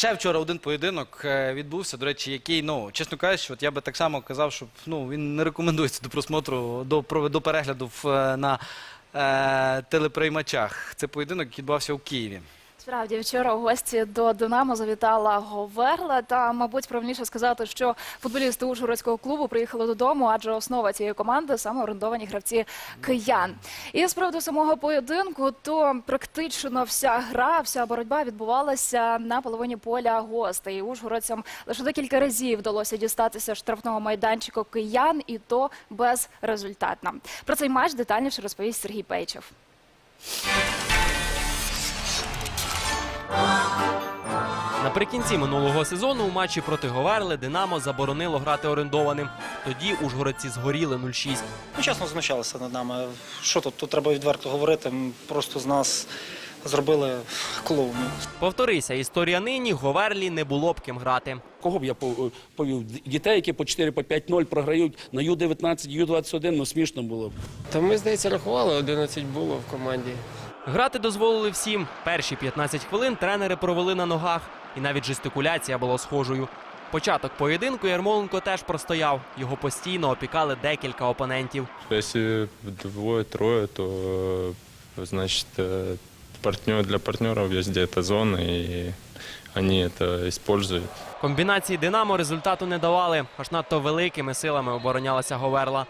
Ще вчора один поєдинок е, відбувся, до речі, який, ну, чесно кажучи, от я би так само казав, що ну, він не рекомендується до просмотру, до, до перегляду в, е, на е, телеприймачах. Це поєдинок, який відбувався у Києві. Справді, вчора у гості до Динамо завітала Говерла. Та, мабуть, правильніше сказати, що футболісти Ужгородського клубу приїхали додому, адже основа цієї команди саме орендовані гравці киян. І з приводу самого поєдинку, то практично вся гра, вся боротьба відбувалася на половині поля гостей. Ужгородцям лише декілька разів вдалося дістатися штрафного майданчика киян, і то безрезультатно. Про цей матч детальніше розповість Сергій Пейчев. Наприкінці минулого сезону у матчі проти Говерли Динамо заборонило грати орендованим. Тоді ужгородці згоріли 0-6. Ну, чесно, знущалися над нами. Що тут? Тут треба відверто говорити. Просто з нас зробили клоунів. Повторися, історія нині Говерлі не було б ким грати. Кого б я пов- повів? Дітей, які по 4 по 5-0 програють на Ю-19, Ю-21, ну смішно було б. Та ми, здається, рахували, 11 було в команді. Грати дозволили всім. Перші 15 хвилин тренери провели на ногах, і навіть жестикуляція була схожою. Початок поєдинку Ярмоленко теж простояв. Його постійно опікали декілька опонентів. Если двое-трое, то э, значит э, партнер, для партнеров везде это зона, и они это используют. Комбінації Динамо результату не давали, аж надто великими силами оборонялася Говерла.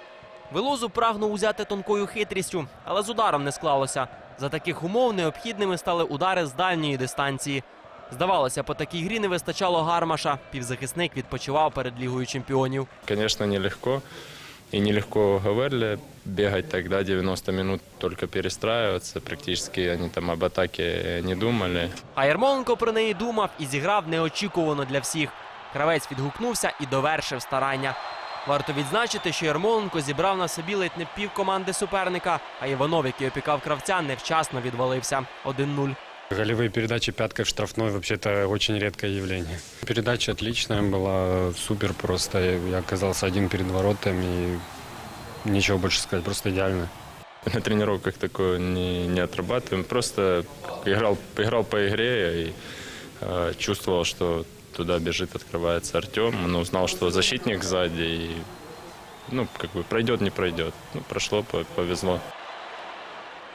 Велозу прагнув узяти тонкою хитрістю, але з ударом не склалося. За таких умов необхідними стали удари з дальньої дистанції. Здавалося, по такій грі не вистачало гармаша. Півзахисник відпочивав перед лігою чемпіонів. Конечно, нелегко. И нелегко говорили бегать тогда 90 минут только перестраиваться. Практически они там об атаке не думали. А Ярмоленко про неї думав і зіграв неочікувано для всіх. Кравець відгукнувся і довершив старання. Варто відзначити, що Ярмоленко зібрав на собі ледь не пів команди суперника, а Іванов, який опікав кравця, невчасно відвалився 1-0. Голевые передачи пяткой в штрафной вообще это очень редкое явление. Передача отличная была, супер просто. Я оказался один перед воротами и ничего больше сказать, просто идеально. На тренировках такое не, не отрабатываем. Просто играл, играл по игре и э, чувствовал, что туда бежит, открывается Артем. Но узнал, что защитник сзади. И, ну, как бы пройдет, не пройдет. Ну, прошло, по- повезло.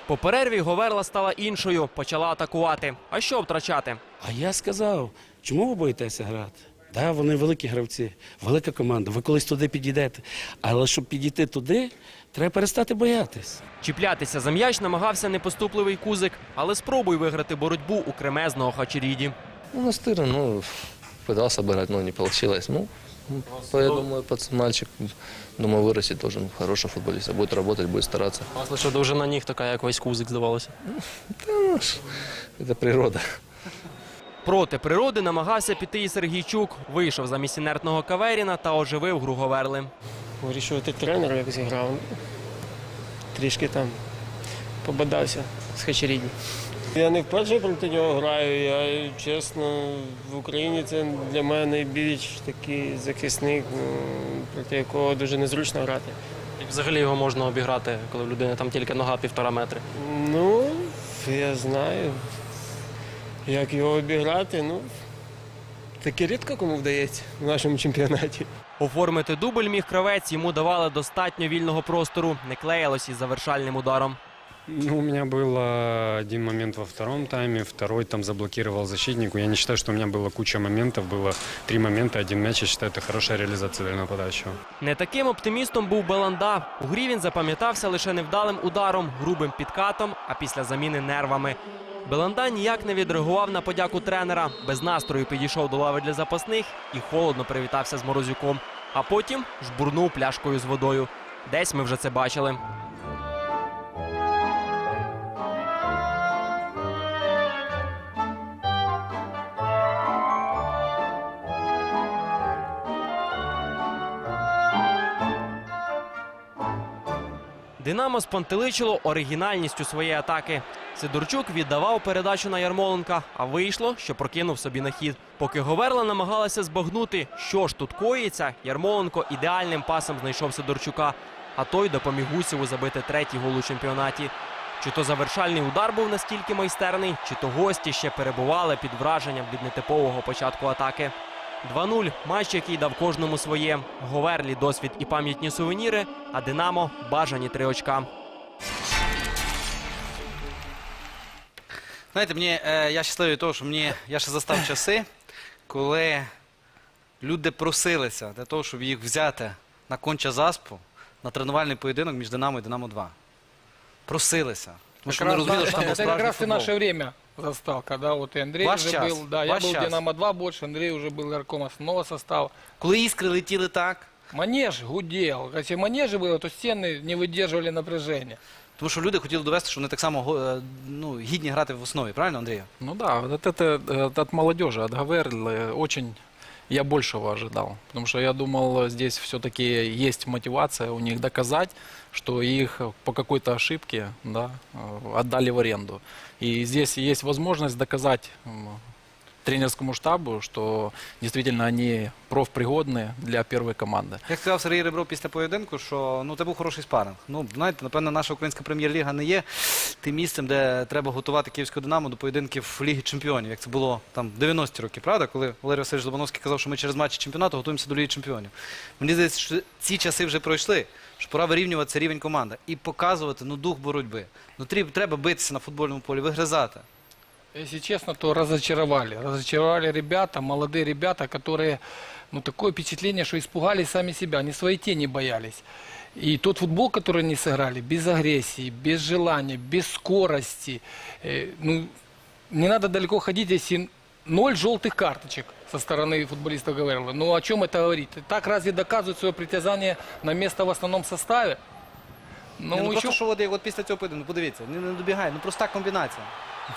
По перерві Говерла стала іншою, почала атакувати. А що втрачати? А я сказав, чому ви боїтеся грати? Да, вони великі гравці, велика команда. Ви колись туди підійдете. Але щоб підійти туди, треба перестати боятись. Чіплятися за м'яч намагався непоступливий кузик, але спробуй виграти боротьбу у кремезного Хачеріді. Ну, настырно, ну, пытался обыграть, но не получилось. Ну, по- я думаю, пацан, мальчик, думаю, вырастет должен хороший футболист. Будет работать, будет стараться. Вас лише довжина ніг така, як весь кузик, здавалося. Ну, ж, это природа. Проти природи намагався піти і Сергійчук. Вийшов замість інертного Каверіна та оживив гру Говерли. Вирішувати тренер, як зіграв. Трішки там побадався з Хачерідні. Я не вперше проти нього граю. Я чесно, в Україні це для мене найбільш такий захисник, ну, проти якого дуже незручно грати. Як взагалі його можна обіграти, коли в людини там тільки нога півтора метри? Ну, я знаю. Як його обіграти, ну таке рідко кому вдається в нашому чемпіонаті. Оформити дубль міг кравець, йому давали достатньо вільного простору, не клеїлось із завершальним ударом. Ну, у меня был э, один момент во втором тайме, второй там заблокировал защитнику. Я не считаю, что у меня было куча моментов, было три момента, один мяч. Я считаю, это хорошая реализация для нападающего. Не таким оптимістом був Беланда. У грі він запам'ятався лише невдалим ударом, грубим підкатом, а після заміни нервами. Беланда ніяк не відреагував на подяку тренера. Без настрою підійшов до лави для запасних і холодно привітався з Морозюком. А потім жбурнув пляшкою з водою. Десь ми вже це бачили. Динамо спантеличило оригінальністю своєї атаки. Сидорчук віддавав передачу на Ярмоленка, а вийшло, що прокинув собі на хід. Поки Говерла намагалася збагнути, що ж тут коїться, Ярмоленко ідеальним пасом знайшов Сидорчука, а той допоміг Гусєву забити третій гол у чемпіонаті. Чи то завершальний удар був настільки майстерний, чи то гості ще перебували під враженням від нетипового початку атаки. 2-0 – матч, який дав кожному своє. Говерлі досвід і пам'ятні сувеніри, а Динамо бажані три очка. Знаєте, мені, е, я щасливий від того, що мені, я ще застав часи, коли люди просилися для того, щоб їх взяти на конча заспу на тренувальний поєдинок між Динамо і Динамо 2. Просилися. Тому що вони розуміли, що там був это как справжній раз и футбол. наше время застал, когда вот и Андрей Ваш уже час, был, да, я ваш был час. в Динамо-2 больше, Андрей уже был игроком основного состава. Коли іскри летіли так, Манеж гудел. Если манежи было, то стены не выдерживали напряжения. тому що люди хотіли довести, що вони так само го- е, ну, гідні грати в основі, правильно, Андрію? Ну да, вот это э, от молодежи, от Гаверли очень я большего ожидал. Потому что я думал, э, здесь все-таки есть мотивация у них доказать, что их э, по какой-то ошибке да, э, отдали в аренду. И здесь есть возможность доказать м, тренерскому штабу, что действительно они профпригодны для первой команды. Як сказав Сергій Ребров після поєдинку, що ну, це був хороший спаринг. Ну, знаєте, напевно, наша українська прем'єр-ліга не є тим місцем, де треба готувати київську динамо до поєдинків Ліги Чемпіонів, як це було там 90-ті роки, правда? Коли Валерій Васильович Лобановський казав, що ми через матчі чемпіонату готуємося до Ліги Чемпіонів. Мені здається, що ці часи вже пройшли. Що пора вирівнюватися рівень команди і показувати ну, дух боротьби. Ну, треба битися на футбольному полі, вигризати Если честно, то разочаровали. Разочаровали ребята, молодые ребята, которые, ну, такое впечатление, что испугались сами себя, они своей тени боялись. И тот футбол, который они сыграли, без агрессии, без желания, без скорости, э, ну, не надо далеко ходить, если ноль желтых карточек со стороны футболиста Гаверла. Ну, о чем это говорит? Так разве доказывают свое притязание на место в основном составе? Ну, ну, просто що от, як от після цього поєдинку, подивіться, не, не добігає, ну проста комбінація.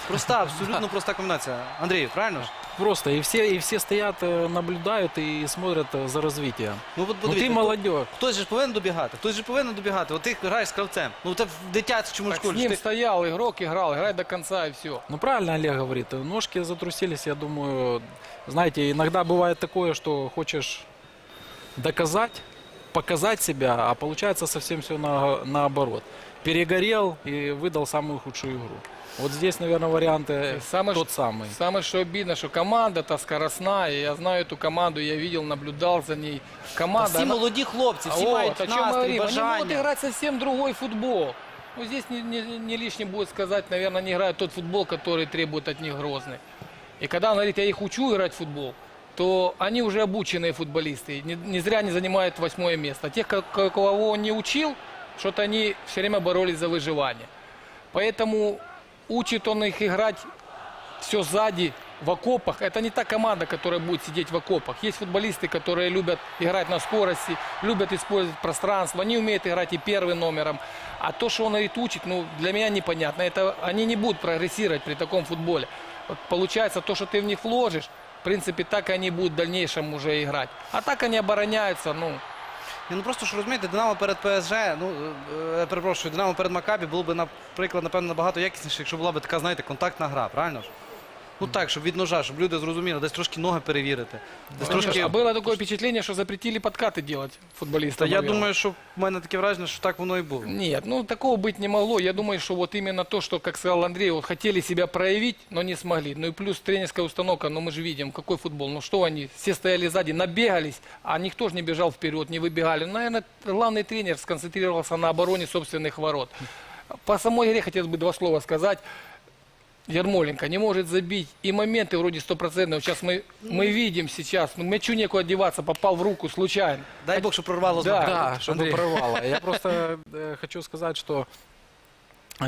Проста, абсолютно проста комбінація. Андрій, правильно ж? Просто и все, и все стоят, э, наблюдают и смотрят э, за развитием. Ну, от Ну подивіться, ты хто- молодежь. Хтось же ж повинен добігати, хтось же повинен добігати. От ти граєш з кравцем. Ну це в дитячому Так с школі. ним Ти... стоял игрок, играл, играй до конца и все. Ну правильно Олег говорит, э, ножки затрусились, я думаю, знаете, иногда бывает такое, что хочешь доказать, показать себя, а получается совсем все наоборот. Перегорел и выдал самую худшую игру. Вот здесь, наверное, вариант э, И самое, тот что- самый. Самое, что обидно, что команда-то скоростная. Я знаю эту команду, я видел, наблюдал за ней. Та Команда, всі она- молоді хлопці, всі Вот, мають о чем мы настрій, говорим. Они могут бажання. играть совсем другой футбол. Ну, здесь не, не- не лишним будет сказать, наверное, они играют тот футбол, который требует от них Грозный. И когда он говорит, я их учу играть в футбол, то они уже обученные футболисты. Не, не зря не занимают восьмое место. Тех, ко- ко- кого он не учил, что-то они все время боролись за выживание. Поэтому учит он их играть все сзади, в окопах. Это не та команда, которая будет сидеть в окопах. Есть футболисты, которые любят играть на скорости, любят использовать пространство. Они умеют играть и первым номером. А то, что он говорит, учит, ну, для меня непонятно. Это, они не будут прогрессировать при таком футболе. Вот получается, то, что ты в них вложишь, в принципе, так они будут в дальнейшем уже играть. А так они обороняются, ну, Ні, ну просто ж розумієте, Динамо перед ПСЖ, ну е, е, перепрошую, Динамо перед Макабі було б, наприклад, напевно, набагато якісніше, якщо була б така, знаєте, контактна гра, правильно ж? Ну так, щоб від ножа, щоб люди зрозуміли, десь трошки ноги перевірити. Десь трошки. А было такое впечатление, что запретили подкаты делать Та футболистам. я Гаверла. думаю, що в мене таке враження, що так воно і було. Нет, ну такого быть не могло. Я думаю, что вот именно то, что, как сказал Андрей, вот хотели себя проявить, но не смогли. Ну и плюс тренерская установка, ну мы же видим, какой футбол. Ну что они, все стояли сзади, набегались, а никто же не бежал вперед, не выбегали. Ну, Наверное, главный тренер сконцентрировался на обороне собственных ворот. По самой игре хотелось бы два слова сказать. Ярмоленко не может забить. И моменты вроде стопроцентные. Вот сейчас мы, мы видим сейчас. Ну, мячу некуда одеваться, попал в руку случайно. Дай Бог, що прорвало Да. Да, чтобы прорвало. Я просто э, хочу сказать, что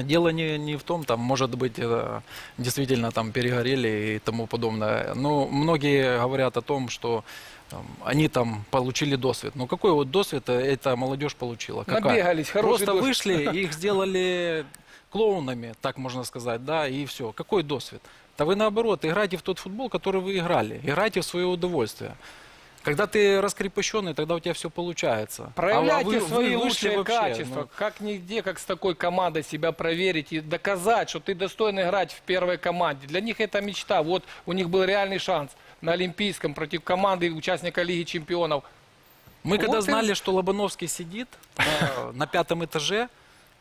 дело не, не в том, там, может быть, э, действительно там перегорели и тому подобное. Но многие говорят о том, что там, они там получили досвид. Но какой вот досвид э, эта молодежь получила? Какая? Набегались, хороший Просто досвид. вышли, их сделали клоунами, так можно сказать, да, и все. Какой досвид? Да вы наоборот, играйте в тот футбол, который вы играли. Играйте в свое удовольствие. Когда ты раскрепощенный, тогда у тебя все получается. Проявляйте А вы- вы свои вышли лучшие вообще, качества. ну, Как нигде, как с такой командой себя проверить и доказать, что ты достоин играть в первой команде. Для них это мечта. Вот у них был реальный шанс на Олимпийском против команды участника Лиги Чемпионов. Мы когда Вот и- знали, что Лобановский сидит э, на пятом этаже,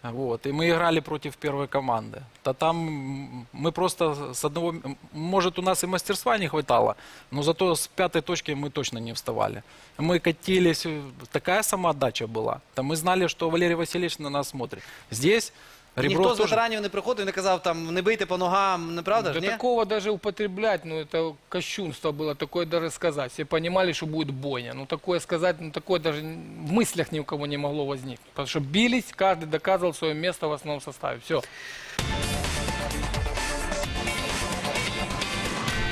Вот, и мы играли против первой команды. Да там м, мы просто с одного... м, Может, у нас и мастерства не хватало, но зато с пятой точки мы точно не вставали. Мы катились, э, такая самоотдача была. Там мы знали, что Валерий Васильевич на нас смотрит. Здесь Ніхто Ребров з тоже... ветеранів не приходив і не казав там не бийте по ногам, неправда ж, До ні? такого даже употреблять, ну это кощунство было, такое даже сказать. Все понимали, что будет бойня. Ну такое сказать, ну такое даже в мыслях ни у кого не могло возникнуть. Потому что бились, каждый доказывал свое место в основном составе. Все.